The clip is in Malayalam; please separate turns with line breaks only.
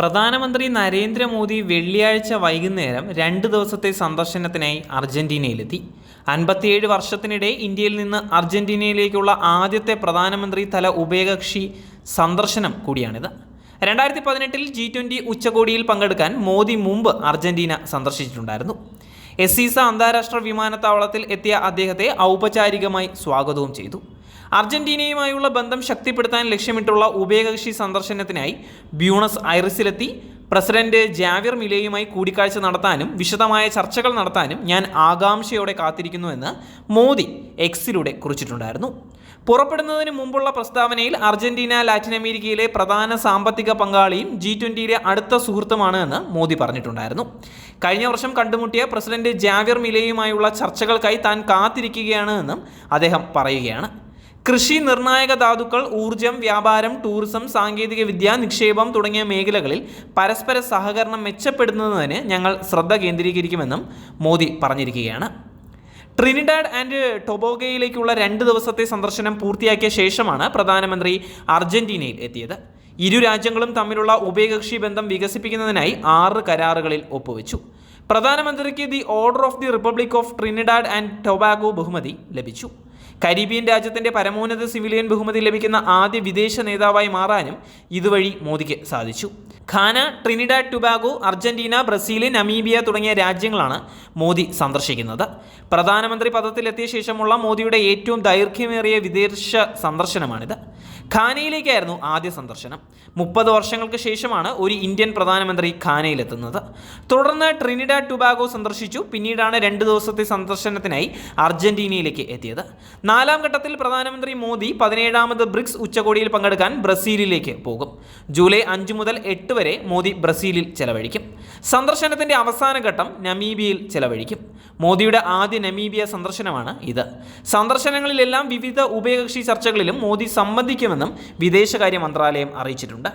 പ്രധാനമന്ത്രി നരേന്ദ്രമോദി വെള്ളിയാഴ്ച വൈകുന്നേരം രണ്ട് ദിവസത്തെ സന്ദർശനത്തിനായി അർജന്റീനയിലെത്തി. അൻപത്തിയേഴ് വർഷത്തിനിടെ ഇന്ത്യയിൽ നിന്ന് അർജന്റീനയിലേക്കുള്ള ആദ്യത്തെ പ്രധാനമന്ത്രി തല ഉഭയകക്ഷി സന്ദർശനം കൂടിയാണിത്. രണ്ടായിരത്തി പതിനെട്ടിൽ ജി ട്വന്റി ഉച്ചകോടിയിൽ പങ്കെടുക്കാൻ മോദി മുമ്പ് അർജന്റീന സന്ദർശിച്ചിട്ടുണ്ടായിരുന്നു. എസീസ അന്താരാഷ്ട്ര വിമാനത്താവളത്തിൽ എത്തിയ അദ്ദേഹത്തെ ഔപചാരികമായി സ്വാഗതവും ചെയ്തു. അർജന്റീനയുമായുള്ള ബന്ധം ശക്തിപ്പെടുത്താൻ ലക്ഷ്യമിട്ടുള്ള ഉഭയകക്ഷി സന്ദർശനത്തിനായി ബ്യൂണസ് ഐറിസിലെത്തി പ്രസിഡന്റ് ജാവിയർ മിലേയുമായി കൂടിക്കാഴ്ച നടത്താനും വിശദമായ ചർച്ചകൾ നടത്താനും ഞാൻ ആകാംക്ഷയോടെ കാത്തിരിക്കുന്നുവെന്ന് മോദി എക്സിലൂടെ കുറിച്ചിട്ടുണ്ടായിരുന്നു. പുറപ്പെടുന്നതിന് മുമ്പുള്ള പ്രസ്താവനയിൽ അർജന്റീന ലാറ്റിൻ അമേരിക്കയിലെ പ്രധാന സാമ്പത്തിക പങ്കാളിയും ജി ട്വന്റിയിലെ അടുത്ത സുഹൃത്തുമാണ് എന്ന് മോദി പറഞ്ഞിട്ടുണ്ടായിരുന്നു. കഴിഞ്ഞ വർഷം കണ്ടുമുട്ടിയ പ്രസിഡന്റ് ജാവിയർ മിലേയുമായുള്ള ചർച്ചകൾക്കായി താൻ കാത്തിരിക്കുകയാണ് എന്നും അദ്ദേഹം പറയുകയാണ്. കൃഷി നിർണായക ധാതുക്കൾ ഊർജം വ്യാപാരം ടൂറിസം സാങ്കേതിക വിദ്യ നിക്ഷേപം തുടങ്ങിയ മേഖലകളിൽ പരസ്പര സഹകരണം മെച്ചപ്പെടുത്തുന്നതിന് ഞങ്ങൾ ശ്രദ്ധ കേന്ദ്രീകരിക്കുമെന്നും മോദി പറഞ്ഞിരിക്കുകയാണ്. ട്രിനിഡാഡ് ആൻഡ് ടൊബോഗയിലേക്കുള്ള രണ്ട് ദിവസത്തെ സന്ദർശനം പൂർത്തിയാക്കിയ ശേഷമാണ് പ്രധാനമന്ത്രി അർജന്റീനയിൽ എത്തിയത്. ഇരു രാജ്യങ്ങളും തമ്മിലുള്ള ഉഭയകക്ഷി ബന്ധം വികസിപ്പിക്കുന്നതിനായി ആറ് കരാറുകളിൽ ഒപ്പുവെച്ചു. പ്രധാനമന്ത്രിക്ക് the order of the republic of Trinidad and Tobago ബഹുമതി ലഭിച്ചു. കരീബിയൻ രാജ്യത്തിന്റെ പരമോന്നത സിവിലിയൻ ബഹുമതി ലഭിക്കുന്ന ആദ്യ വിദേശ നേതാവായി മാറാനും ഇതുവഴി മോദിക്ക് സാധിച്ചു. Ghana Trinidad Tobago Argentina Brazil Namibia തുടങ്ങിയ രാജ്യങ്ങളാണ് മോദി സന്ദർശിക്കുന്നത്. പ്രധാനമന്ത്രി പദത്തിലെത്തിയ ശേഷമുള്ള മോദിയുടെ ഏറ്റവും ദൈർഘ്യമേറിയ വിദേശ സന്ദർശനമാണിത്. ഖാനയിലേക്കായിരുന്നു ആദ്യ സന്ദർശനം. മുപ്പത് വർഷങ്ങൾക്ക് ശേഷമാണ് ഒരു ഇന്ത്യൻ പ്രധാനമന്ത്രി ഖാനയിലെത്തുന്നത്. തുടർന്ന് ട്രിനിഡാഡ് ടുബാഗോ സന്ദർശിച്ചു. പിന്നീടാണ് രണ്ട് ദിവസത്തെ സന്ദർശനത്തിനായി അർജന്റീനയിലേക്ക് എത്തിയത്. നാലാം ഘട്ടത്തിൽ പ്രധാനമന്ത്രി മോദി പതിനേഴാമത് ബ്രിക്സ് ഉച്ചകോടിയിൽ പങ്കെടുക്കാൻ ബ്രസീലിലേക്ക് പോകും. ജൂലൈ അഞ്ച് മുതൽ എട്ട് വരെ മോദി ബ്രസീലിൽ ചെലവഴിക്കും. സന്ദർശനത്തിന്റെ അവസാന ഘട്ടം നമീബിയയിൽ ചെലവഴിക്കും. മോദിയുടെ ആദ്യ നമീബിയ സന്ദർശനമാണ് ഇത്. സന്ദർശനങ്ങളിലെല്ലാം വിവിധ ഉഭയകക്ഷി ചർച്ചകളിലും മോദി സംബന്ധിക്കുമെന്നും വിദേശകാര്യ മന്ത്രാലയം അറിയിച്ചിട്ടുണ്ട്.